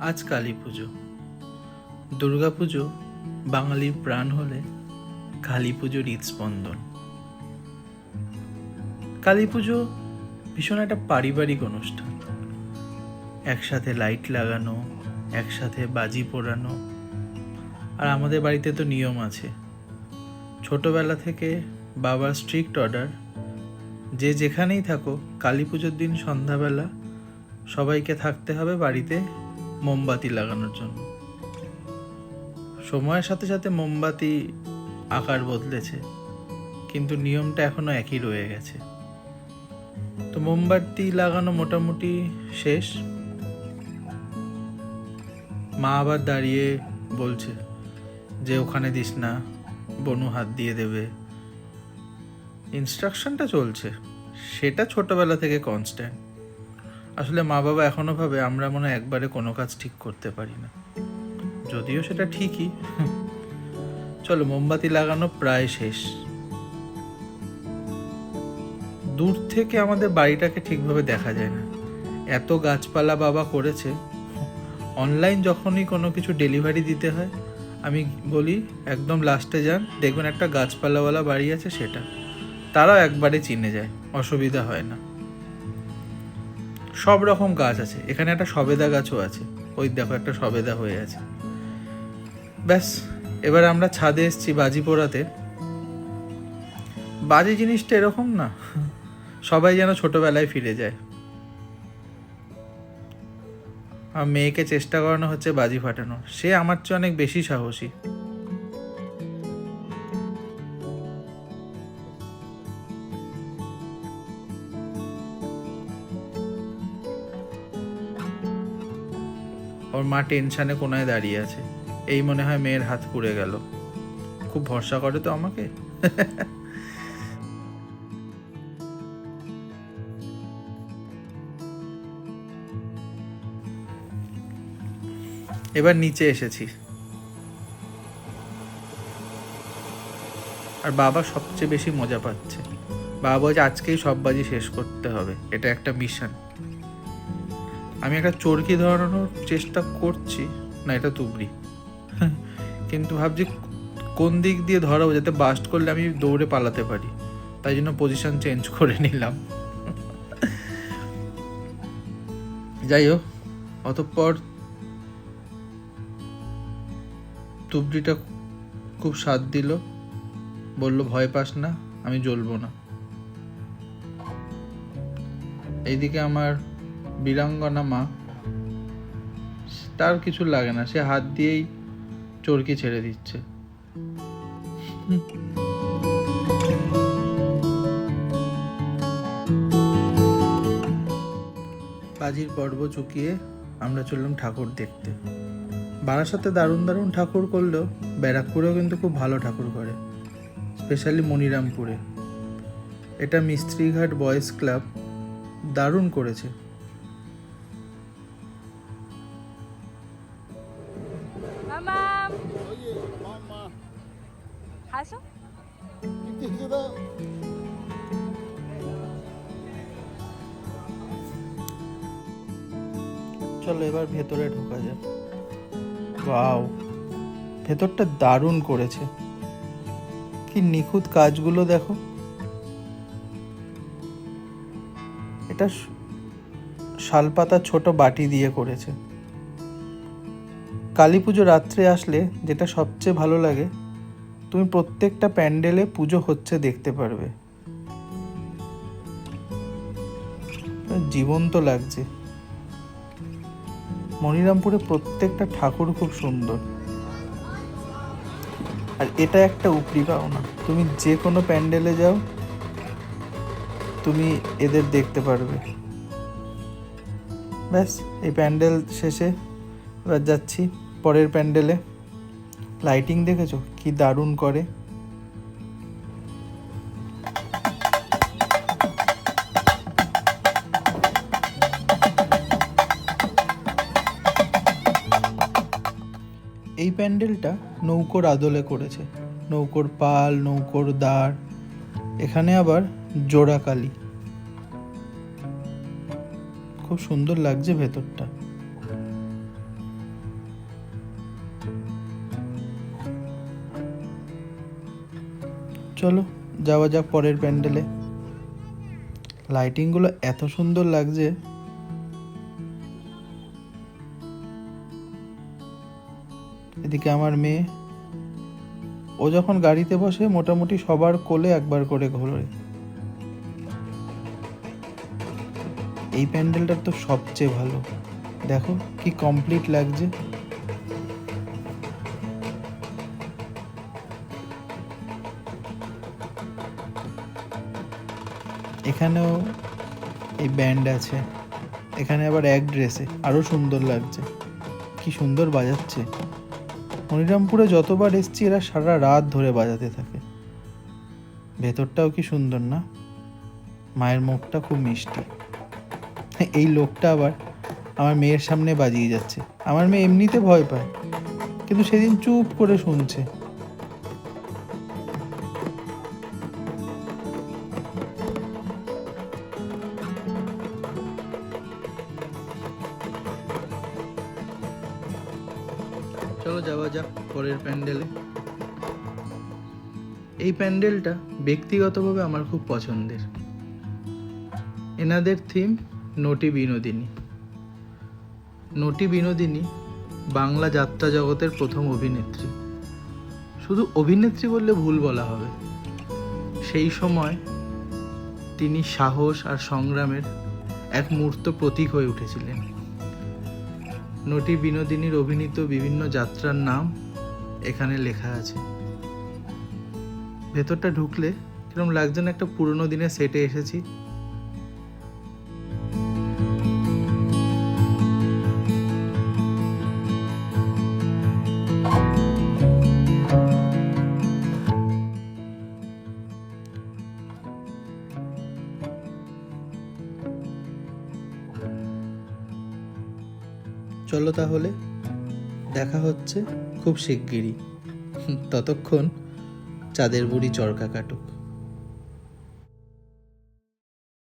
আজ কালী পুজো। দুর্গা পুজো বাঙালির প্রাণ হলে কালী পুজোর হৃদস্পন্দন। কালী পুজো ভীষণ একটা পারিবারিক অনুষ্ঠান। একসাথে লাইট লাগানো, একসাথে বাজি পোড়ানো, আর আমাদের বাড়িতে তো নিয়ম আছে। ছোটবেলা থেকে বাবার স্ট্রিক্ট অর্ডার যে যেখানেই থাকো কালী পুজোর দিন সন্ধ্যাবেলা সবাইকে থাকতে হবে বাড়িতে মোমবাতি লাগানোর জন্য। সময়ের সাথে সাথে মোমবাতি আকার বদলেছে, কিন্তু নিয়মটা এখনও একই রয়ে গেছে। তো মোমবাতি লাগানো মোটামুটি শেষ। মা আবার দাঁড়িয়ে বলছে যে, ওখানে দিস না, বনু হাত দিয়ে দেবে। ইনস্ট্রাকশনটা চলছে। সেটা ছোটবেলা থেকে কনস্ট্যান্ট আসলে মা বাবা এখনও ভাবে আমরা মনে একবারে কোনো কাজ ঠিক করতে পারি না। যদিও সেটা ঠিকই। চলো, মোমবাতি লাগানো প্রায় শেষ। দূর থেকে আমাদের বাড়িটাকে ঠিকভাবে দেখা যায় না। এত গাছপালা বাবা করেছে। অনলাইন যখনই কোনো কিছু ডেলিভারি দিতে হয়, আমি বলি, একদম লাস্টে যান। দেখবেন একটা গাছপালাওয়ালা বাড়ি আছে সেটা। তারাও একবারে চিনে যায়, অসুবিধা হয় না। সব রকম গাছ আছে। এখানে একটা সবেদা গাছও আছে। ওই দেখো, একটা সবেদা হয়ে আছে। ব্যাস, এবার আমরা ছাদে এসছি বাজি পোড়াতে। বাজি জিনিসটা এরকম না। সবাই যেন ছোটবেলায় ফিরে যায়। আর মেয়েকে চেষ্টা করানো হচ্ছে বাজি ফাটানো। সে আমার চেয়ে অনেক বেশি সাহসী। ওর মা টেনশানে কোনায় দাঁড়িয়ে আছে। এই মনে হয় মেয়ের হাত পুড়ে গেল। খুব ভরসা করে তো আমাকে? এবার নিচে এসেছি। আর বাবা সবচেয়ে বেশি মজা পাচ্ছে। বাবা বলছে, আজকেই সব বাজি শেষ করতে হবে। এটা একটা মিশন। আমি একটা চরকি ধরানোর চেষ্টা করছি। না, এটা তুবড়ি কিন্তু ভাবছি কোন দিক দিয়ে ধরাবো যাতে বাস্ট করলে আমি দৌড়ে পালাতে পারি। তাই জন্য পজিশন চেঞ্জ করে নিলাম। যাই হোক, অতঃপর তুবড়িটা খুব স্বাদ দিল। বলল, ভয় পাস না, আমি জ্বলবো না। এইদিকে আমার বীরাঙ্গনা মা তার কিছু লাগে না, সে হাত দিয়েই চরকি ছেড়ে দিচ্ছে। বাজির পর্ব চুকিয়ে আমরা চললাম ঠাকুর দেখতে। বারাসাতে দারুণ দারুণ ঠাকুর করলেও ব্যারাকপুরেও কিন্তু খুব ভালো ঠাকুর করে, স্পেশালি মনিরামপুরে। এটা মিস্ত্রিঘাট বয়েজ ক্লাব দারুণ করেছে। চলো এবার ভেতরে ঢোকা যাক। ওয়াও, ভেতরটা দারুণ করেছে। কি নিখুঁত কাজগুলো দেখো। এটা শ- শালপাতার ছোট বাটি দিয়ে করেছে। কালী পুজো রাত্রে আসলে যেটা সবচেয়ে ভালো লাগে, তুমি প্রত্যেকটা প্যান্ডেলে পুজো হচ্ছে দেখতে পারবে। জীবন্ত লাগছে। মনিরামপুরে প্রত্যেকটা ঠাকুর খুব সুন্দর। আর এটা একটা উপরি পাওনা। তুমি যে কোনো প্যান্ডেলে যাও, তুমি এদের দেখতে পারবে। ব্যাস, এই প্যান্ডেল শেষে এবার যাচ্ছি পরের প্যান্ডেলে। লাইটিং দেখেছ? কি দারুণ করে। এই প্যান্ডেলটা নৌকোর আদলে করেছে। নৌকোর পাল, নৌকোর দাঁড় এখানে আবার জোড়া কালি। খুব সুন্দর লাগছে ভেতরটা। চলো, যাওয়া যাক পরের প্যান্ডেলে। লাইটিংগুলো এত সুন্দর লাগছে। এদিকে আমার মেয়ে। ও যখন গাড়িতে বসে, মোটামুটি সবার কোলে একবার করে ঘোরে। এই প্যান্ডেলটা তো সবচেয়ে ভালো। দেখো কি কমপ্লিট লাগছে। এখানেও এই ব্যান্ড আছে। এখানে আবার এক ড্রেসে আরও সুন্দর লাগছে। কি সুন্দর বাজাচ্ছে। মনিরামপুরে যতবার এসছি, এরা সারা রাত ধরে বাজাতে থাকে। ভেতরটাও কি সুন্দর না? মায়ের মুখটা খুব মিষ্টি। এই লোকটা আবার আমার মেয়ের সামনে বাজিয়ে যাচ্ছে। আমার মেয়ে এমনিতে ভয় পায়, কিন্তু সেদিন চুপ করে শুনছে। চলো যাওয়া যাক পরের প্যান্ডেলে। এই প্যান্ডেলটা ব্যক্তিগতভাবে আমার খুব পছন্দের। এনাদের থিম নটি বিনোদিনী। নটি বিনোদিনী বাংলা যাত্রা জগতের প্রথম অভিনেত্রী। শুধু অভিনেত্রী বললে ভুল বলা হবে। সেই সময় তিনি সাহস আর সংগ্রামের এক মূর্ত প্রতীক হয়ে উঠেছিলেন। নটি বিনোদিনীর অভিনীত বিভিন্ন যাত্রার নাম এখানে লেখা আছে। ভেতরটা ঢুকলে কিরম লাগছে না, একটা পুরনো দিনের সেটে এসেছি। চলো তাহলে। দেখা হচ্ছে খুব শিগগিরই। ততক্ষণ চাঁদের বুড়ি চরকা কাটুক।